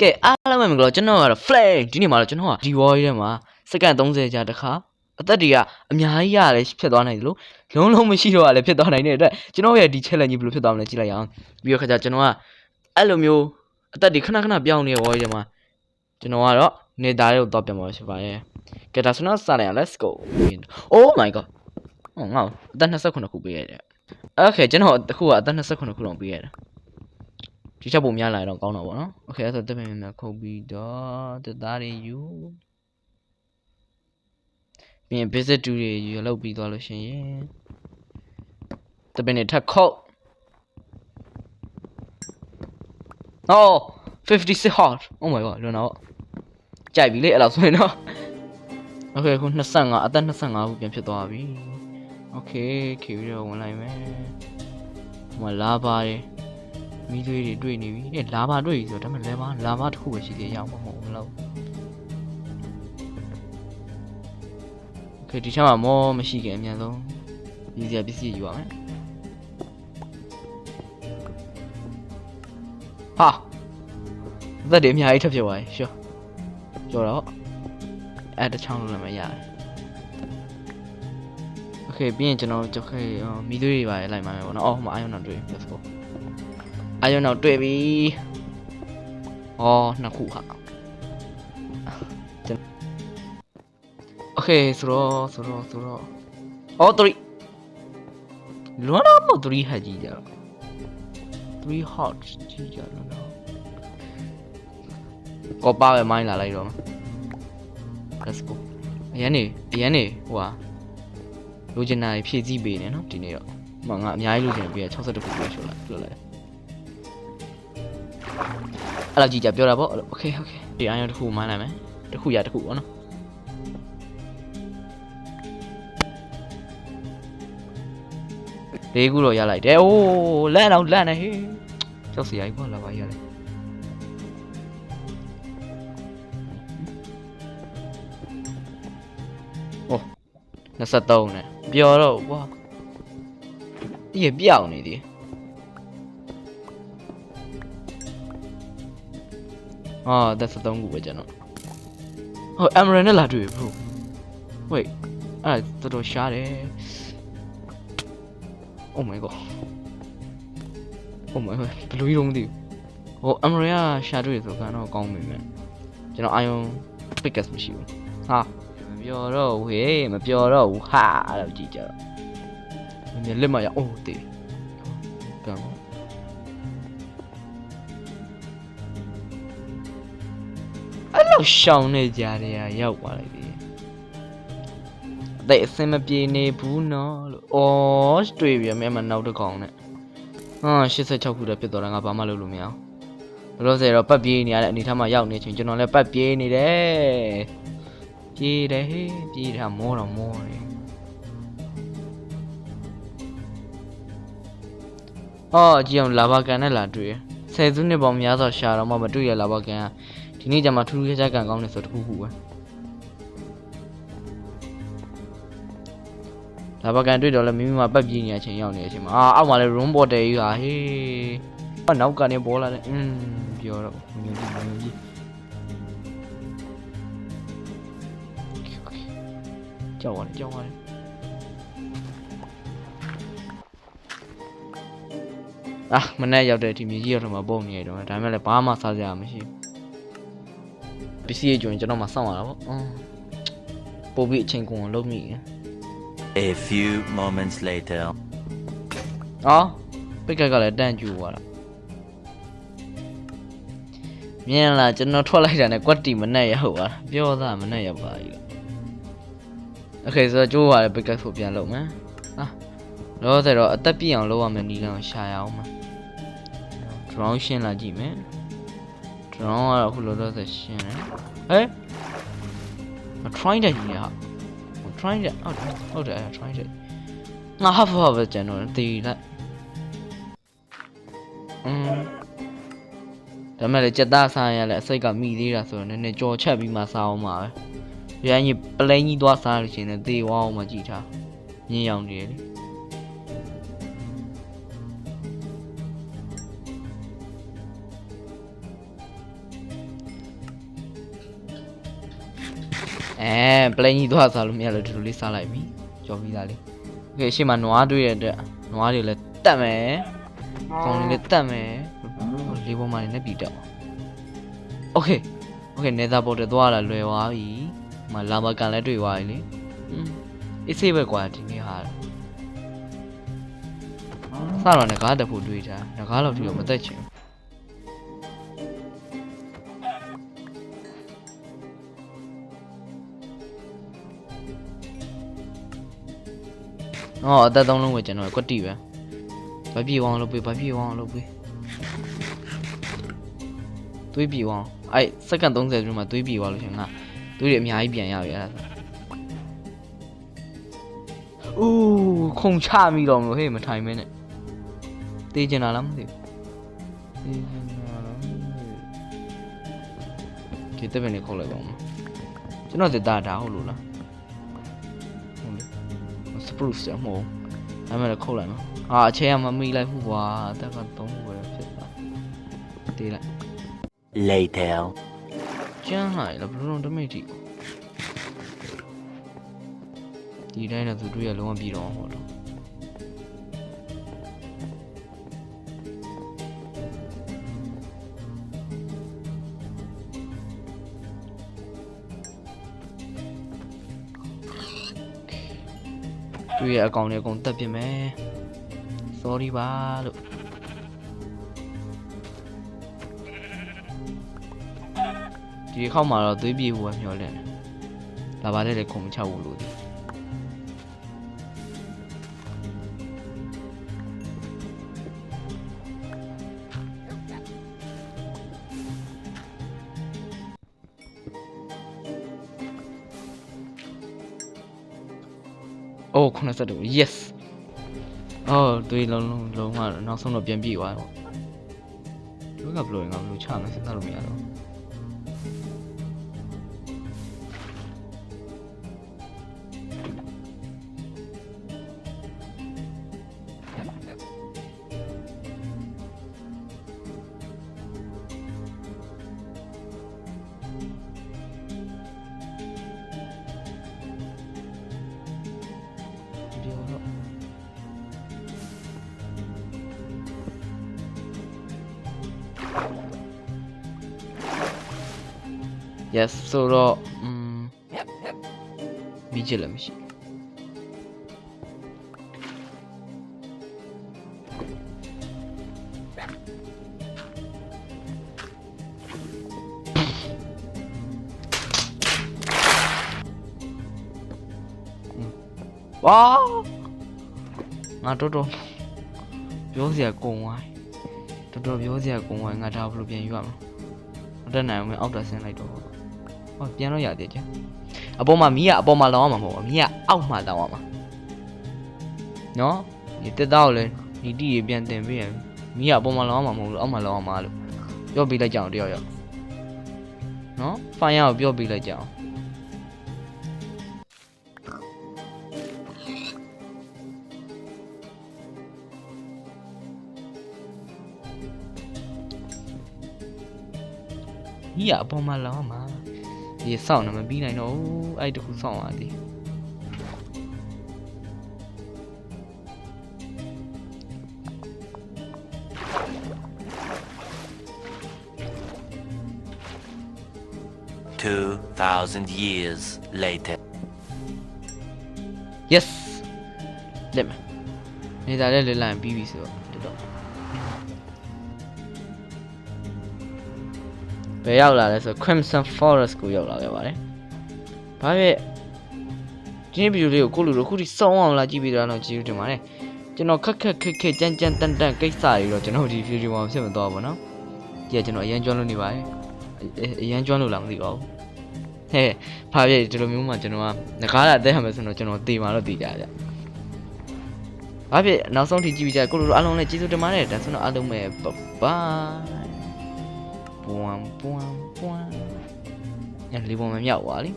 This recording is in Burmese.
ကဲအားလုံးပဲမင်္ဂလာကျွန်တော်ကတော့ Flame ဒီနေ့မှာတော့ကျွန်တော်ကဒီ war ထဲမှာစက္ကန့်30ကြာတစ်ခါအသက်တွေကအများကြီးရတယ်ဖြစ်သွားနိုင်တယ်လို့လုံးလုံးမရှိတော့ရလည်းဖြစ်သွားနိုင်တဲ့အတွက်ကျွန်တော်ရဲ့ဒီ challenge ကြီးဘယ်လိုဖြစ်သွားမလဲကြည့်လိုက်အောင်ပြီးတော့ခါကျကျွန်တော်ကအဲ့လိုမျိုးအသက်တွေခဏခဏပြောင်းနေတဲ့ war ထဲမှာကျွန်တော်ကတော့နေသားတွေကိုတော့ပြန်มาဖြစ်ပါရဲ့ကဲဒါဆိုတော့စလိုက်အောင် let's go oh my god ဟောငါ့ကိုအသက်29ခုပေးရတယ် okay ကျွန်တော်အခုကအသက်29ခုလောက်ပေးရတယ် ဒီချက်ပုံများလာတော့ကောင်းတော့ဗောနော်โอเคအဲ့ဆိုတက်ပင်များခုတ်ပြီးတော့တက်သားတွေယူပြီးရင် visit to တွေယူလောက်ပြီးသွားလို့ရှိရင်တက်ပင်တွေထပ်ခုတ်ဟော56 hot oh my god လွန်တော့ကြိုက်ပြီလေအဲ့လောက်ဆိုရင်တော့โอเคခု25အသက်25ခုပြန်ဖြစ်သွားပြီโอเคခေပြီးတော့ဝင်လိုက်မယ်ဟိုမှာလာပါတယ် မီးသွေးတွေတွေ့နေပြီအဲလာဘာတွေ့ပြီဆိုတော့ဒါပေမဲ့လဲဘာလာဘာတစ်ခုပဲရှိသေးရအောင်မဟုတ်ဘူးလို့โอเคဒီချက်မှာမောမရှိခင်အမြန်ဆုံးဒီစရာပစ္စည်းယူရမယ်ဟာသက်တွေအများကြီးထပ်ဖြစ်သွားပြီရှောကြော်တော့အဲတစ်ချောင်းလုံးလည်းမရတယ်โอเคပြီးရင်ကျွန်တော်ကြောက်ခဲမီးသွေးတွေပါလိုက်မှာမယ်ပေါ့နော်အော်ဟိုမှာအာယုံတော့တွေ့ let's go အာယုံတော့တွေ့ပြီ။အော်နှစ်ခုဟာကျွန်โอเคဆိုတော့ဆိုတော့ဆိုတော့အော်3လွန်တော့မ3ဟတ်ကြီးကြတော့3 hot ကြီးကြတော့တော့ကောပါပဲမိုင်းလာလိုက်တော့ let's go အရန်နေအရန်နေဟိုဟာလိုချင်တာဖြည့်စည်းပေးနေနော်ဒီနေ့တော့မငါအများကြီးလိုချင်ပေးရ62ခုပဲရှို့လိုက်လွတ်လိုက် အဲ့လောက်ကြည့်ကြပြောတာပေါ့အဲ့လို okay okay ဒီအိုင်ယွန်တစ်ခုမှန်းလိုက်မယ်တစ်ခုရတစ်ခုပေါ့နော်လေးခုတော့ရလိုက်တယ်။အိုးလန့်အောင်လန့်နေဟေး။ကြောက်စရာကြီးပေါ့လာပါရတယ်။ဟော23နဲ့ပျော်တော့ကွာ။တည်ပြောင်းနေသေး အာ that's 3ခုပဲကျွန်တော်ဟို emerald နဲ့လာတွေ့ bro wait အဲ့ဒါတော်တော်ရှားတယ် oh my god oh my god ဘယ်လိုကြီးတော့မသိဘူးဟို emerald ကရှာတွေ့ဆိုကတော့ကောင်းပြီမယ်ကျွန်တော် iron pickaxe မရှိဘူးဟာမပြောတော့ဝေးမပြောတော့ဘူးဟာအဲ့လိုကြည့်ကြတော့မြင်လက်မရအိုးတေးပြန် လောက်ရှောင်းနေကြတယ်ဟာရောက်သွားလိုက်ပြီအသက်အစင်မပြေနေဘူးနော်လို့ဩတွေ့ပြီအမေမနောက်တစ်ကောင်နဲ့ဟာ86ခုတည်းဖြစ်သွားတာငါဘာမှလုပ်လို့မရဘူးဘလို့ဆိုတော့ပတ်ပြေးနေရတဲ့အနေထားမှာရောက်နေချင်းကျွန်တော်လည်းပတ်ပြေးနေတယ်ပြေးတယ်ဟေးပြေးတာမောတော့မောတယ်အော်ကြည့်အောင်လာဘာကန်နဲ့လာတွေ့ရဆယ်စုနှစ်ပေါင်းများစွာရှာတော့မှမတွေ့ရလာဘာကန်က ဒီနေ့ကျမှထူးထူးခြားခြားကန်ကောင်းနေဆိုတခုခုပဲလာဘကန်တွေ့တော့လဲမိမိမှာပတ်ပြေးနေတဲ့အချိန်ရောက်နေတဲ့အချိန်မှာအာအောက်မှာလဲ room bottle ကြီးဟာဟေးအနောက်ကနေပေါ်လာတယ်อืมပြောတော့မြင်ကြည့်မြင်ကြည့်ကြောက်ရတယ်ကြောက်ရတယ်အာမနေ့ရောက်တဲ့အချိန်မြေကြီးရောက်တော့မှပုံနေရတော့ဒါပေမဲ့လည်းဘာမှစားစရာမရှိဘူး ပစ္စည်းအကျုံကျွန်တော်မှစောင့်ရတာပေါ့။ပို့ပြီးအချိန်ကုန်လုံးမိ A few moments later အော်ပိတ်ကကလည်းတန့်ကျူသွားတာ။မြင်လားကျွန်တော်ထွက်လိုက်တာနဲ့ကွက်တီမနဲ့ရောက်သွားတာ။ပြောသားမနဲ့ရောက်ပါကြီးလို့။ Okay ဆိုတော့ကျိုးရတယ်ပိတ်ကဆိုပြန်လုပ်မယ်။ဟာတော့ဆိုတော့အသက်ပြည့်အောင်လုပ်ရမယ်နီလန်ကိုရှာရအောင်မှာ။ Drown ရှင်းလာကြည့်မယ်။ drone ကတော့အခုလောလောဆယ်ရှင်းတယ်ဟဲ့မ try တဲ့ကြီးဟာ try တဲ့ဟုတ်တယ်ဟုတ်တယ်အဲ့ try တဲ့ငါ half half ပဲကျန်တော့တည်လိုက်อืมဒါမဲ့လေစက်သားစားရလဲအစိတ်ကမိသေးတာဆိုတော့နည်းနည်းကြော်ချက်ပြီးမှစားအောင်ပါပဲ။ရန်ကြီးပလိန်ကြီးသွားစားလို့ရှိရင်လည်းသေဝအောင်မှကြည့်ထား။ညင်ရောင်နေတယ်လေ အဲပလိန်ကြီးသွားစားလို့မရလို့ဒီလိုလေးစားလိုက်ပြီကြော်ပြီးသားလေးโอเคရှေ့မှာနွားတွေ့ရတဲ့နွားတွေလည်းတက်မယ်ကောင်းလေးလည်းတက်မယ်လေးပေါ်မှာလည်းနဲ့ပြီးတက်အောင်โอเคโอเคနေသားပေါ်တက်သွားလာလွယ်သွားပြီဟိုမှာလာမကန်လည်းတွေ့သွားပြီလေอืมအေးဆေးပဲကွာဒီနေ့ဟာစတော့ငကားတက်ဖို့တွေးတာငကားတော့ဒီလိုမတက်ချင် ဘူး။အော်အသက်သုံးလုံးပဲကျွန်တော်ကွက်တီပဲ။ဘာပြေဝအောင်လုပ်ပေးဘာပြေဝအောင်လုပ်ပေး။သွေးပြေဝအောင်အဲ့စက္ကန့်30အတွင်းမှာသွေးပြေဝလို့ရှင်ငါသွေးတွေအများကြီးပြန်ရပြီအဲ့ဒါဆို။ဦးခုံချမိတော့မလို့ဟေးမထိုင်မဲနဲ့။တေးကျင်လာလားမသိဘူး။တေးကျင်လာလားမသိဘူး။ဒီတက်ပင်လေးခုတ်လိုက်ပါဦး။ကျွန်တော်စစ်သားဒါဟုတ်လို့လား။ဟုတ်လေ။ spruce ရမဟုတ်ဒါမှလည်းခုတ်လိုက်နော်ဟာအချိန်ကမမိလိုက်ဘူးကွာအသက်က3ခုပဲဖြစ်သွားတေးလိုက် Later. ကျန်းလာရဘယ်လိုဒမိတ်တီဒီတိုင်းတော့သူတို့ရလုံးဝပြီးတော့ဟောတော့ သူရဲ့အကောင့်တွေအကုန်တက်ပြစ်မယ် sorry ပါလို့ဒီတစ်ခေါက်မှာတော့သွေးပြေဖို့ပဲမျှော်လင့်တယ်လာပါလေလေခုံမချဘူးလို့ဒီ အိုး82 yes အော်သွေးလုံးလုံးလုံးဝနောက်ဆုံးတော့ပြန်ပြေသွားတော့ဒီကဘလို့ငါဘလို့ချမယ်စဉ်းစားလို့မရတော့ yes ဆိုတော့อืมမိချစ်လည်းမရှိဝါငါတော်တော်ပြောစရာကုန်သွားပြီတော်တော်ပြောစရာကုန်သွားပြီငါဒါဘယ်လိုပြန်ယူရမလဲမတက်နိုင်ဘူးအောက်တက်ဆင်းလိုက်တော့ ဟောပြန်တော့ရသေးတယ်အပေါ်မှာမီးကအပေါ်မှာလောင်းရမှာမဟုတ်ဘူးမီးကအောက်မှာလောင်းရမှာနော်ဒီတက်တော့လေဒီတီးပြန်တင်ပေးရမီးကအပေါ်မှာလောင်းရမှာမဟုတ်ဘူးအောက်မှာလောင်းရမှာလို့ပြောပြလိုက်ကြအောင်တယောက်ယောက်နော်ဖိုင်ရကိုပြောပြလိုက်ကြအောင်ကြီးကအပေါ်မှာလောင်းမှာ ဒီစောင့်နေမပြီးနိုင်တော့ဘူးအဲ့တခုစောင့်ရသည်2,000 years later. yes လက်မနေတာလည်းလက်လိုက်ပြီးပြီဆိုတော့ ယ်ရောက်လာလဲဆိုတော့ Crimson Forest ကိုရောက်လာခဲ့ပါတယ်။ဘာဖြစ်ဒီဗီဒီယိုလေးကိုကိုလူတို့ခုထိစောင်းအောင်လာကြည့်ပြီးတော့တော့ကြည့်ဦးတင်ပါတယ်။ကျွန်တော်ခက်ခက်ခက်ခက်ကြမ်းကြမ်းတန်တန်ကိစ္စတွေတော့ကျွန်တော်ဒီဗီဒီယိုမှာဖြစ်မသွားဘူးနော်။ဒီကကျွန်တော်အရန်ကျွမ်းလို့နေပါတယ်။အရန်ကျွမ်းလို့လားမသိပါဘူး။ဟဲ့ဘာဖြစ်ဒီလိုမျိုးမှကျွန်တော်ကငကားလာတဲ့ဟမယ်ဆိုတော့ကျွန်တော်တေမာတော့တေကြကြ။ဘာဖြစ်နောက်ဆုံးထိကြည့်ပြီးကြကိုလူတို့အားလုံးလည်းကျေးဇူးတင်ပါတယ်ဒါဆိုတော့အားလုံးပဲ bye bye ပွမ်ပွမ်ပွမ်ညလေးပုံမမြောက်ပါလိ